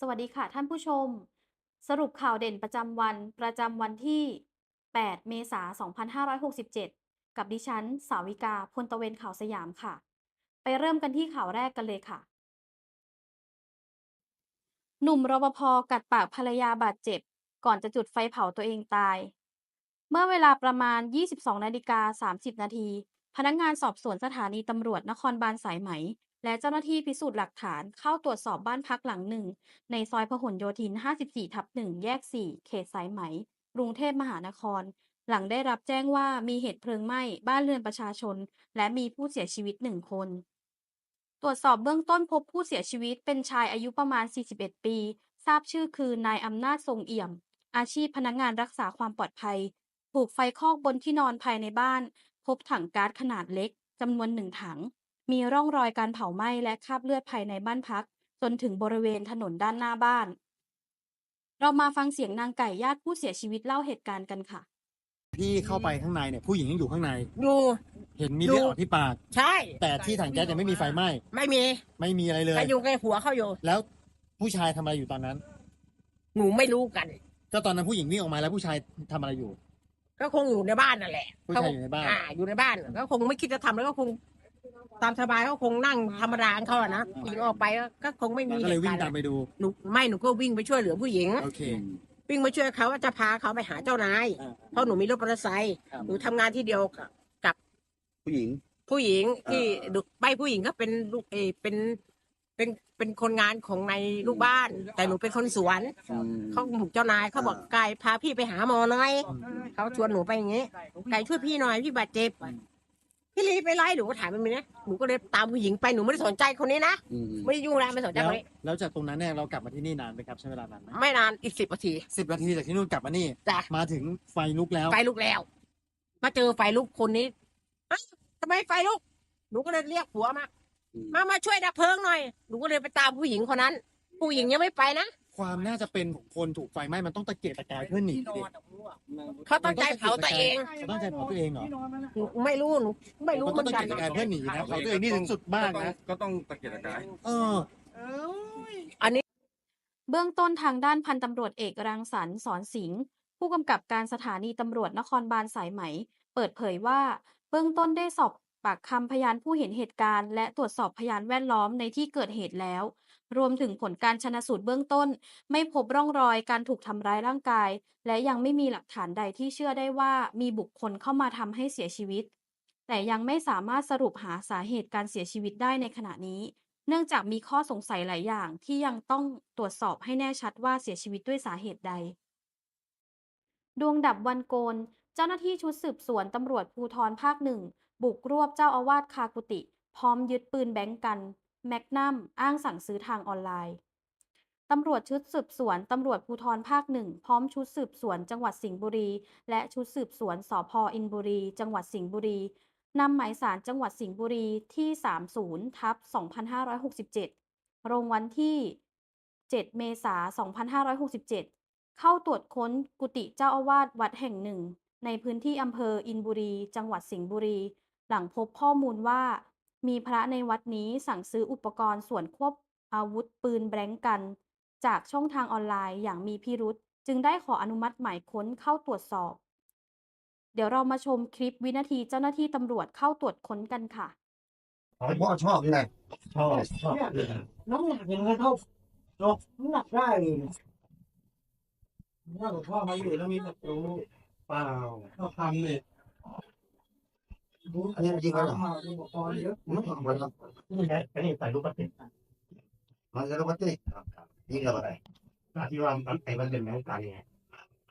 สวัสดีค่ะท่านผู้ชม สรุปข่าวเด่นประจำวันประจำวันที่ 8 เมษายน 2567 กับดิฉัน สาวิกา พลตะเวนข่าวสยามค่ะ ไปเริ่มกันที่ข่าวแรกกันเลยค่ะ หนุ่มรปภกัดปากภรรยาบาดเจ็บ ก่อนจะจุดไฟเผาตัวเองตาย เมื่อเวลาประมาณ 22นาฬิกา30 นาที พนักงานสอบสวนสถานีตำรวจนครบาลสายไหม และเจ้าหน้าที่พิสูจน์หลักฐานเข้าตรวจสอบบ้านพักหลังหนึ่ง ในซอยพหลโยธิน 54 ทับ 1 แยก 4 เขตสายไหม กรุงเทพมหานคร หลังได้รับแจ้งว่ามีเหตุเพลิงไหม้บ้านเรือนประชาชน และมีผู้เสียชีวิตหนึ่งคน ตรวจสอบเบื้องต้นพบผู้เสียชีวิตเป็นชายอายุประมาณ 41 ปี ทราบชื่อคือนายอำนาจทรงเอี่ยม อาชีพพนักงานรักษาความปลอดภัย ถูกไฟคอกบนที่นอนภายในบ้าน พบถังก๊าซขนาดเล็กจำนวนหนึ่งถัง มีร่องรอยการเผาไหม้และคราบเลือดภายในบ้านพัก จนถึงบริเวณถนนด้านหน้าบ้าน เรามาฟังเสียงนางไก่ญาติผู้เสียชีวิตเล่าเหตุการณ์กันค่ะ พี่เข้าไปข้างในเนี่ยผู้หญิงยังอยู่ข้างในอยู่เห็นมีเลือดออกที่ปาก ใช่ แต่ที่ถังแก๊สยังไม่มีไฟไหม้ไม่มีไม่มีอะไรเลย ใครอยู่ใกล้หัวเขาอยู่ แล้วผู้ชายทำอะไรอยู่ตอนนั้น หนูไม่รู้กัน ก็ตอนนั้นผู้หญิงวิ่งออกมาแล้วผู้ชายทำอะไรอยู่ ก็คงอยู่ในบ้านนั่นแหละผู้ชายอยู่ในบ้าน อ่าอยู่ในบ้านก็คงไม่คิดจะทำแล้วก็คง ตามสบายก็คงนั่งธรรมดาของเขาอะนะผู้หญิงออกไปก็คงไม่มีก็เลยวิ่งหตุตามกไปรณ์ดู หนูไม่หนูก็วิ่งไปช่วยเหลือผู้หญิง โอเค วิ่งมาช่วยเขาว่าจะพาเขาไปหาเจ้านายอ่าเพราะหนูมีรถมอเตอร์ไซค์ครับ หนูทำงานที่เดียวกับผู้หญิง ผู้หญิงที่อ่าดุไม่ผู้หญิงก็เป็นลูกเออเป็นเป็นเป็นคนงานของในลูกบ้าน แต่หนูเป็นคนสวนเขาบุกเจ้านายเขาบอกไก่พาพี่ไปหาหมอหน่อยเขาชวนหนูไปอย่างงี้ไก่ช่วยพี่หน่อยพี่บาดเจ็บ พี่ลีไปไล่หนูก็ถามมันมีนะหนูก็เลยตามผู้หญิงไปหนูไม่ได้สนใจคนนี้นะอืมไม่ได้ยุ่งแล้วไม่สนใจแล้วคนนี้แล้วจากตรงนั้นเนี่ยเรากลับมาที่นี่นานไหมครับใช้เวลานานไหมไม่นานอีกสิบนาทีสิบนาทีจากที่นู่นกลับมานี่ จ้ะมาถึงไฟลุกแล้ว ไฟลุกแล้ว มาเจอไฟลุกคนนี้อ้าวทำไมไฟลุกหนูก็เลยเรียกผัวมามามาช่วยดับเพลิงหน่อยหนูก็เลยไปตามผู้หญิงคนนั้น ผู้หญิงยังไม่ไปนะความน่าจะเป็นของคนถูกไฟไหม้มันต้องตะเกียกตะกายเพื่อหนีดิ เขาตั้งใจเผาตัวเอง เขาตั้งใจเผาตัวเองเหรอหนูไม่รู้หนูไม่รู้มันเหมืต้อองนตะกันเกียกตะกายเพื่อหนีนะเผาตัวเองนี่ถึงสุดมากนะก็ต้องตะเกียกตะกาย เออ อันนี้เบื้องต้นทางด้านพันตำรวจเอกรังสรรค์สอนสิงห์ผู้กำกับการสถานีตำรวจนครบาลสายไหม เปิดเผยว่า เบื้องต้นได้สอบปากคำพยานผู้เห็นเหตุการณ์และตรวจสอบพยานแวดล้อมในที่เกิดเหตุแล้ว รวมถึงผลการชนะสูตรเบื้องต้น ไม่พบร่องรอยการถูกทำร้ายร่างกาย และยังไม่มีหลักฐานใดที่เชื่อได้ว่ามีบุคคลเข้ามาทำให้เสียชีวิต แต่ยังไม่สามารถสรุปหาสาเหตุการเสียชีวิตได้ในขณะนี้ เนื่องจากมีข้อสงสัยหลายอย่างที่ยังต้องตรวจสอบให้แน่ชัดว่าเสียชีวิตด้วยสาเหตุใด ดวงดับวันโกน เจ้าหน้าที่ชุดสืบสวนตำรวจภูธรภาคหนึ่งบุกรวบเจ้าอาวาสคากุติ พร้อมยึดปืนแบงก์กัน แมกนัมอ้างสั่งซื้อทางออนไลน์ ตำรวจชุดสืบสวน ตำรวจภูธรภาคหนึ่ง พร้อมชุดสืบสวนจังหวัดสิงห์บุรี และชุดสืบสวนสพอินบุรี จังหวัดสิงห์บุรี นำหมายสารจังหวัดสิงห์บุรีที่ 30ทับ2567ลงวันที่ 7 เมษายน2567 เข้าตรวจค้นกุฏิเจ้าอาวาสวัดแห่งหนึ่ง ในพื้นที่อำเภออินบุรี จังหวัดสิงห์บุรี หลังพบข้อมูลว่า มีพระในวัดนี้สั่งซื้ออุปกรณ์ส่วนควบอาวุธปืนแบงก์กัน จากช่องทางออนไลน์อย่างมีพิรุษจึงได้ขออนุมัติหมายค้นเข้าตรวจสอบ เดี๋ยวเรามาชมคลิปวินาทีเจ้าหน้าที่ตำรวจเข้าตรวจค้นกันค่ะพ่อชอบยังไงชอบชอบน้ำหนักยังไงเท่าเนาะน้ำหนักได้เลยถ้ากับพ่อมาอยู่แล้วมีศัตรูเปล่าก็ทำเนี่ย อันนี้จริงเหรออุปกรณ์เยอะไม่ทำเลยครับนี่ไงอันนี้ใส่ลูกกระติกมันจะรู้ว่าตินี่กับอะไรที่ว่ามันไอ้มันเป็นแมงกันไง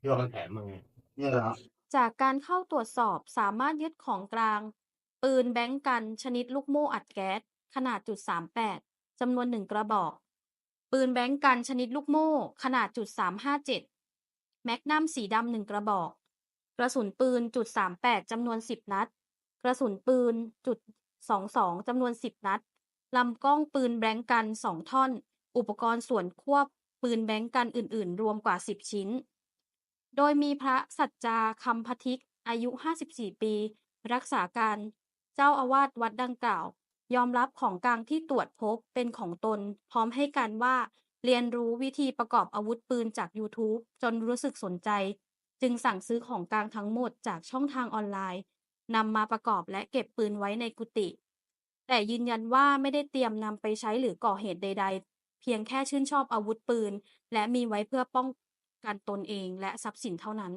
ที่ว่ามันแถมมาไงนี่เหรอจากการเข้าตรวจสอบสามารถยึดของกลาง ปืนแบงก์กันชนิดลูกโม่อัดแก๊สขนาดจุด38จำนวนหนึ่งกระบอก ปืนแบงก์กันชนิดลูกโม่ขนาดจุด357แมกนัมสีดำหนึ่งกระบอก กระสุนปืนจุด38จำนวน10นัด กระสุนปืนจุด22จำนวน 10 นัด ลำกล้องปืนแบงก์กัน 2 ท่อน อุปกรณ์ส่วนควบปืนแบงก์กันอื่น ๆ รวมกว่า 10 ชิ้น โดยมีพระสัจจาคำพทิกอายุ 54 ปี รักษาการ เจ้าอาวาสวัดดังกล่าว ยอมรับของกลางที่ตรวจพบเป็นของตน พร้อมให้การว่า เรียนรู้วิธีประกอบอาวุธปืนจาก YouTube จนรู้สึกสนใจ จึงสั่งซื้อของกลางทั้งหมดจากช่องทางออนไลน์ นำมาประกอบและเก็บปืนไว้ในกุฏิแต่ยืนยันว่าไม่ได้เตรียมนำไปใช้หรือก่อเหตุใด ๆ เพียงแค่ชื่นชอบอาวุธปืน และมีไว้เพื่อป้องกันตนเองและทรัพย์สินเท่านั้น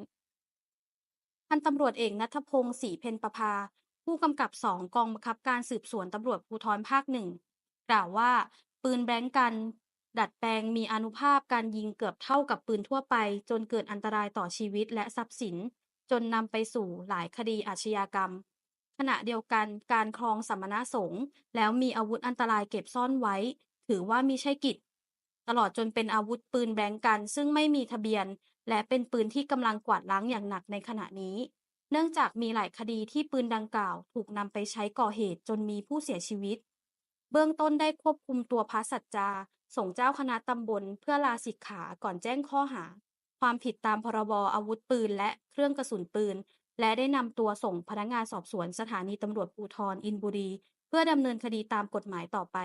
พันตำรวจเอกนัทพงศ์ศรีเพ็ญประภา ผู้กำกับสองกองบังคับการสืบสวนตำรวจภูธรภาคหนึ่งกล่าวว่า ปืนแบงก์กัน ดัดแปลงมีอนุภาพการยิงเกือบเท่ากับปืนทั่วไป จนเกิดอันตรายต่อชีวิตและทรัพย์สิน จนนำไปสู่หลายคดีอาชญากรรม ขณะเดียวกันการครองสัมมณสงฆ์แล้วมีอาวุธอันตรายเก็บซ่อนไว้ ถือว่ามิใช่กิจ ตลอดจนเป็นอาวุธปืนแบงก์กัน ซึ่งไม่มีทะเบียน และเป็นปืนที่กำลังกวาดล้างอย่างหนักในขณะนี้ เนื่องจากมีหลายคดีที่ปืนดังกล่าว ถูกนำไปใช้ก่อเหตุจนมีผู้เสียชีวิต เบื้องต้นได้ควบคุมตัวพระสัจจาส่งเจ้าคณะตำบลเพื่อลาสิกขาก่อนแจ้งข้อหา ความผิดตามพรบอาวุธปืนและเครื่องกระสุนปืน และได้นำตัวส่งพนักงานสอบสวนสถานีตำรวจภูธรอินบุรี เพื่อดำเนินคดีตามกฎหมายต่อไป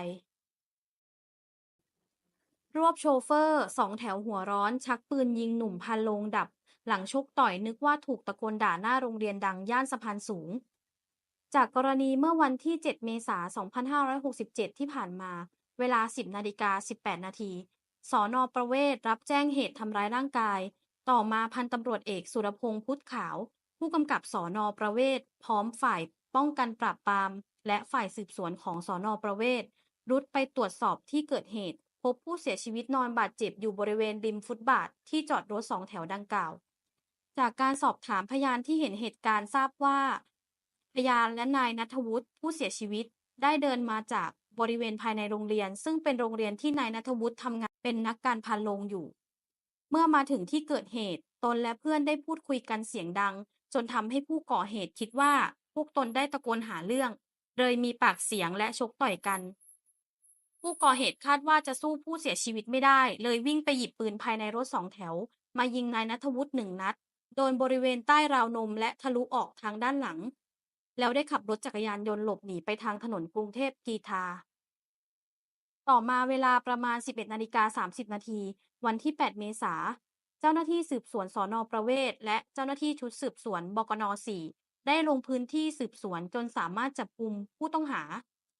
รวบโชเฟอร์สองแถวหัวร้อน ชักปืนยิงหนุ่มพันลงดับ หลังชกต่อยนึกว่าถูกตะโกนด่าหน้าโรงเรียนดังย่านสะพานสูง จากกรณีเมื่อวันที่ 7 เมษายน 2567 ที่ผ่านมา เวลา 10นาฬิกา18 นาที สอนอประเวศรับแจ้งเหตุทำร้ายร่างกาย ต่อมาพันตำรวจเอกสุรพงษ์พุทธขาว ผู้กำกับสอนอประเวศพร้อมฝ่ายป้องกันปราบปราม และฝ่ายสืบสวนของสอนอประเวศรุดไปตรวจสอบที่เกิดเหตุ พบผู้เสียชีวิตนอนบาดเจ็บอยู่บริเวณริมฟุตบาทที่จอดรถสองแถวดังกล่าว จากการสอบถามพยานที่เห็นเหตุการณ์ทราบว่า พยานและนายนัทวุฒิผู้เสียชีวิตได้เดินมาจากบริเวณภายในโรงเรียน ซึ่งเป็นโรงเรียนที่นายนัทวุฒิทำงาน เป็นนักการพันโลงอยู่ เมื่อมาถึงที่เกิดเหตุ ตนและเพื่อนได้พูดคุยกันเสียงดัง จนทำให้ผู้ก่อเหตุคิดว่าพวกตนได้ตะโกนหาเรื่อง เลยมีปากเสียงและชกต่อยกัน ผู้ก่อเหตุคาดว่าจะสู้ผู้เสียชีวิตไม่ได้ เลยวิ่งไปหยิบปืนภายในรถสองแถว มายิงนายนัทวุฒิหนึ่งนัด โดนบริเวณใต้ราวนมและทะลุออกทางด้านหลัง แล้วได้ขับรถจักรยานยนต์หลบหนีไปทางถนนกรุงเทพกรีฑา ต่อมาเวลาประมาณ 11นาฬิกา30 นาที วันที่ 8 เมษา เจ้าหน้าที่สืบสวนสอนอประเวศ และเจ้าหน้าที่ชุดสืบสวนบกน 4 ได้ลงพื้นที่สืบสวนจนสามารถจับกลุ่มผู้ต้องหา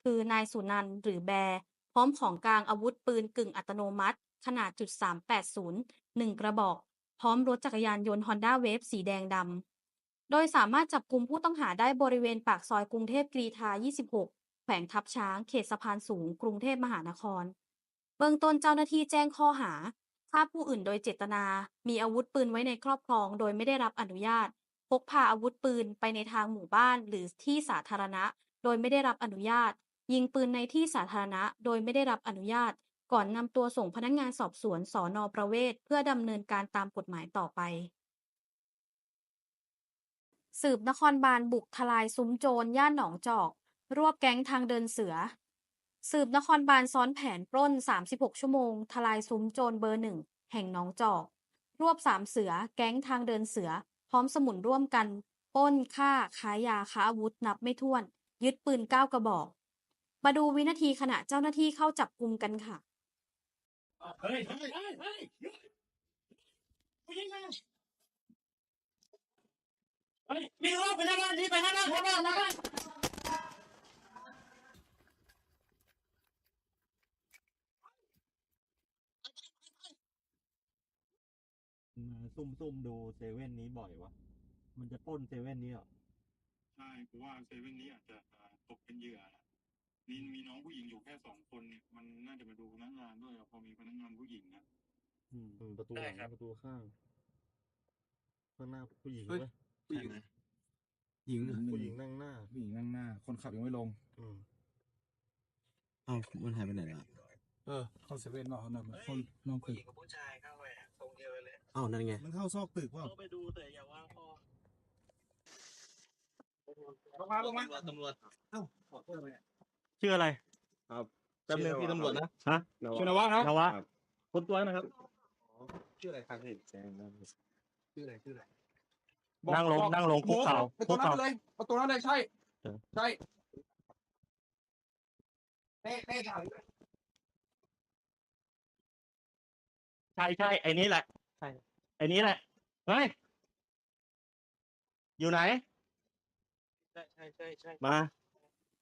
คือนายสุนันหรือแบร์พร้อมของกลางอาวุธปืนกึ่งอัตโนมัติ ขนาดจุด380 1 กระบอก พร้อมรถจักรยานยนต์ Honda Wave สีแดงดำโดยสามารถจับกลุ่มผู้ต้องหาได้บริเวณปากซอยกรุงเทพกรีฑา26 ขวงทับช้าง เขตสะพานสูง กรุงเทพมหานคร เบื้องต้นเจ้าหน้าที่แจ้งข้อหาฆ่าผู้อื่นโดยเจตนา มีอาวุธปืนไว้ในครอบครอง โดยไม่ได้รับอนุญาต พกพาอาวุธปืนไปในทางหมู่บ้านหรือที่สาธารณะ โดยไม่ได้รับอนุญาต ยิงปืนในที่สาธารณะ โดยไม่ได้รับอนุญาต ก่อนนำตัวส่งพนักงานสอบสวนสอนอประเวศเพื่อดำเนินการตามกฎหมายต่อไป สืบนครบาลบุกทลายซุ้มโจรย่านหนองจอก รวบแก๊งทางเดินเสือ สืบนครบาลซ้อนแผนปล้น 36 ชั่วโมง ทลายซุ้มโจรเบอร์หนึ่ง แห่งหนองจอก รวบสามเสือ แก๊งทางเดินเสือ พร้อมสมุนร่วมกันปล้นฆ่าค้ายาค้าอาวุธนับไม่ถ้วน ยึดปืนเก้ากระบอก มาดูวินาทีขณะเจ้าหน้าที่เข้าจับกลุ่มกันค่ะเฮ้ยเฮ้ยเฮ้ยเฮ้ยหยุดผู้หญิงมาเฮ้ยมีรถไปหน้าบ้านนี่ไปหน้าบ้านหน้าบ้านหน้าบ้าน มา ซุ่มซุ่มๆดูเซเว่นนี้บ่อยวะ มันจะปล้นเซเว่นนี้เหรอ ใช่กูว่าเซเว่นนี้อาจจะเอ่อตกเป็นเหยื่อนะมีมีน้องผู้หญิงอยู่แค่สองคนเนี่ย มันน่าจะมาดูพนักงานด้วยอะพอมีพนักงานผู้หญิงนะอืมประตูหลังประตูข้าง ข้างหน้าผู้หญิงเฮ้ย ไหมผู้หญิงหญิงเหรอผู้หญิงนั่งหน้า ผู้หญิงนั่งหน้า คนขับยังไม่ลง อืมเอ้ามันหายไปไหนล่ะเออเข้าเซเว่นนอกนั่นคนนอกตึกเอ้านั่นไง มันเข้าซอกตึกว่าลงมาลงมาตำรวจเอ้าขอโทษไปชื่ออะไรครับจำเนียงพี่ตำรวจนะฮะชื่อนวัฒน์ครับนวะคนตัวนะครับชื่ออะไรครับชื่ออะไรชื่ออะไรนั่งลงนั่งลงคุกเข่าไปตรงนั้นคุกเข่าเลยประตูนั้นเลยใช่เออใช่เต้เต้ถ่ายใช่ใช่ไอ้นี้แหละใช่ ไอ้นี้แหละ เฮ้ย อยู่ไหน ใช่ใช่ใช่ใช่มา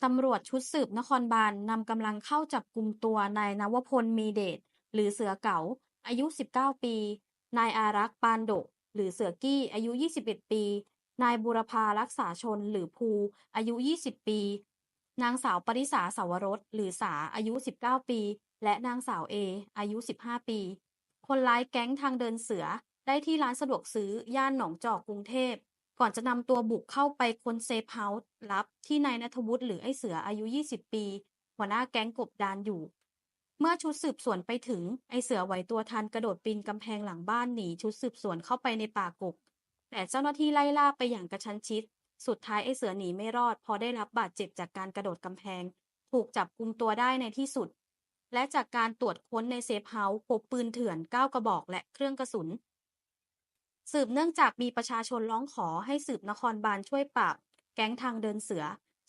ตำรวจชุดสืบนครบาลนำกำลังเข้าจับกลุ่มตัวนายนวพลมีเดชหรือเสือเก๋าอายุ 19 ปี นายอารักษ์ปานโดกหรือเสือกี้อายุ 21 ปี นายบุรพารักษาชนหรือภูอายุ 20 ปี นางสาวปริษาสาวรสหรือสาอายุ 19 ปี และนางสาวเออายุ 15 ปี คนร้ายแก๊งทางเดินเสือ ได้ที่ร้านสะดวกซื้อย่านหนองจอกกรุงเทพ ก่อนจะนำตัวบุกเข้าไปค้นเซฟเฮาส์ลับที่นายนัทวุฒิหรือไอเสืออายุ 20 ปี หัวหน้าแก๊งกบดานอยู่ เมื่อชุดสืบสวนไปถึงไอเสือไหวตัวทันกระโดดปีนกำแพงหลังบ้านหนีชุดสืบสวนเข้าไปในป่ากก แต่เจ้าหน้าที่ไล่ล่าไปอย่างกระชั้นชิด สุดท้ายไอเสือหนีไม่รอด พอได้รับบาดเจ็บจากการกระโดดกำแพง ถูกจับกุมตัวได้ในที่สุดและจากการตรวจค้นในเซฟเฮาส์พบปืนเถื่อน 9 กระบอกและเครื่องกระสุน สืบเนื่องจากมีประชาชนร้องขอให้สืบนครบาลช่วยปราบ แก๊งทางเดินเสือ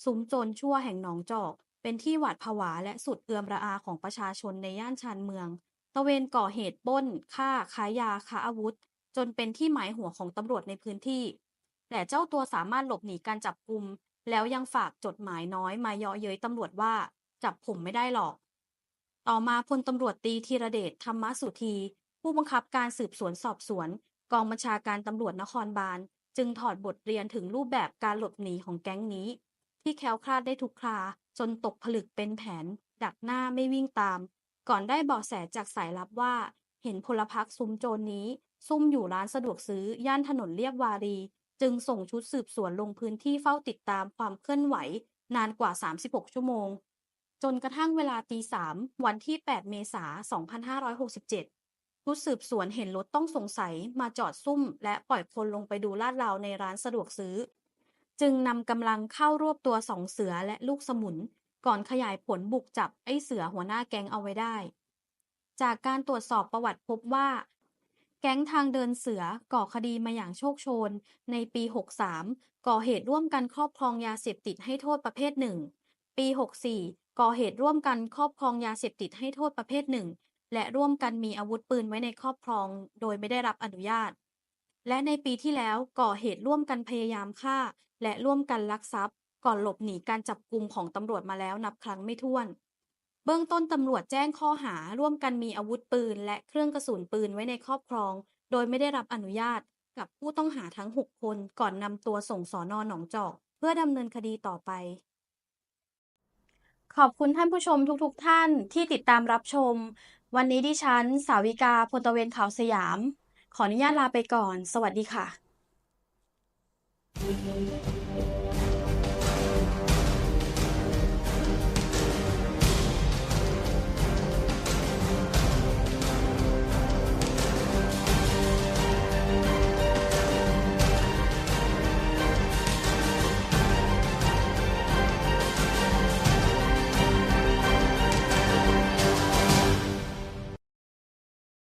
ซุ้มโจรชั่วแห่งหนองจอก เป็นที่หวาดผวาและสุดเอือมระอาของประชาชนในย่านชานเมือง ตะเวนก่อเหตุปล้นฆ่าค้ายาค้าอาวุธ จนเป็นที่หมายหัวของตำรวจในพื้นที่ แต่เจ้าตัวสามารถหลบหนีการจับกุม แล้วยังฝากจดหมายน้อยมาเยาะเย้ยตำรวจว่า จับผมไม่ได้หรอก ต่อมาพลตำรวจตีธีรเดชธรรมสุธีผู้บังคับการสืบสวนสอบสวน กองบัญชาการตำรวจนครบาลจึงถอดบทเรียนถึงรูปแบบการหลบหนีของแก๊งนี้ ที่แคล้วคลาดได้ทุกครา จนตกผลึกเป็นแผน ดักหน้าไม่วิ่งตาม ก่อนได้เบาะแสจากสายลับว่า เห็นพลพรรคซุ้มโจรนี้ ซุ่มอยู่ร้านสะดวกซื้อย่านถนนเรียบวารี จึงส่งชุดสืบสวนลงพื้นที่เฝ้าติดตามความเคลื่อนไหวนานกว่า 36 ชั่วโมง จนกระทั่งเวลาตีสามวันที่ 8 เมษายน 2567 ชุดสืบสวนเห็นรถต้องสงสัยมาจอดซุ่ม และปล่อยคนลงไปดูลาดราวในร้านสะดวกซื้อ จึงนำกำลังเข้ารวบตัวสองเสือและลูกสมุน ก่อนขยายผลบุกจับไอ้เสือหัวหน้าแก๊งเอาไว้ได้ จากการตรวจสอบประวัติพบว่า แก๊งทางเดินเสือก่อคดีมาอย่างโชคโชน ในปี 63 ก่อเหตุร่วมกันครอบครองยาเสพติดให้โทษประเภทหนึ่งปี 64 ก่อเหตุร่วมกันครอบครองยาเสพติดให้โทษประเภทหนึ่ง และร่วมกันมีอาวุธปืนไว้ในครอบครองโดยไม่ได้รับอนุญาต และในปีที่แล้วก่อเหตุร่วมกันพยายามฆ่า และร่วมกันลักทรัพย์ ก่อนหลบหนีการจับกลุมของตำรวจมาแล้วนับครั้งไม่ถ้วน เบื้องต้นตำรวจแจ้งข้อหาร่วมกันมีอาวุธปืน และเครื่องกระสุนปืนไว้ในครอบครอง โดยไม่ได้รับอนุญาต กับผู้ต้องหาทั้ง 6 คนก่อนนำตัวส่งสอนอนหนองจอก เพื่อดำเนินคดีต่อไปขอบคุณท่านผู้ชมทุกๆทท่านที่ติดตามรับชม วันนี้ดิฉัน สาวิกาพลตะเวนข่าวสยาม ขออนุญาตลาไปก่อน สวัสดีค่ะ